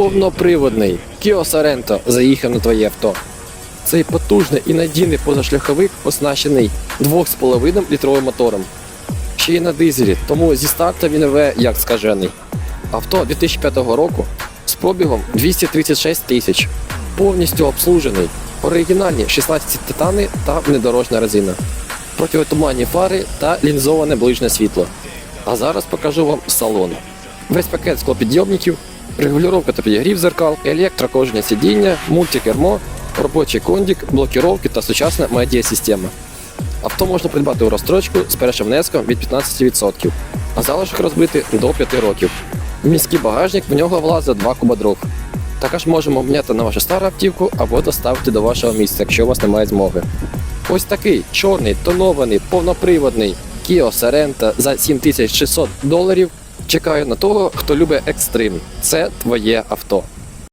повноприводний Kia Sorento заїхав на твоє авто. Цей потужний і надійний позашляховик оснащений 2,5 літровим мотором. Ще й на дизелі, тому зі старту він рве як скажений. Авто 2005 року з пробігом 236 тисяч, повністю обслужений, оригінальні 16 титани та внедорожна резина, противотуманні фари та лінзоване ближнє світло. А зараз покажу вам салон. Весь пакет склопідйомників, регулювання та підігрів зеркал, електрокожне сидіння, мультикермо, робочий кондик, блокіровки та сучасна медіасистема. Авто можна придбати у розстрочку з першим внеском від 15%, а залишок розбити до 5 років. Міський багажник в нього влазить 2 куба дров. Також можемо обміняти на вашу стару автівку або доставити до вашого місця, якщо у вас немає змоги. Ось такий чорний, тонований, повноприводний Kia Sorento за 7600 доларів чекає на того, хто любить екстрим. Це твоє авто.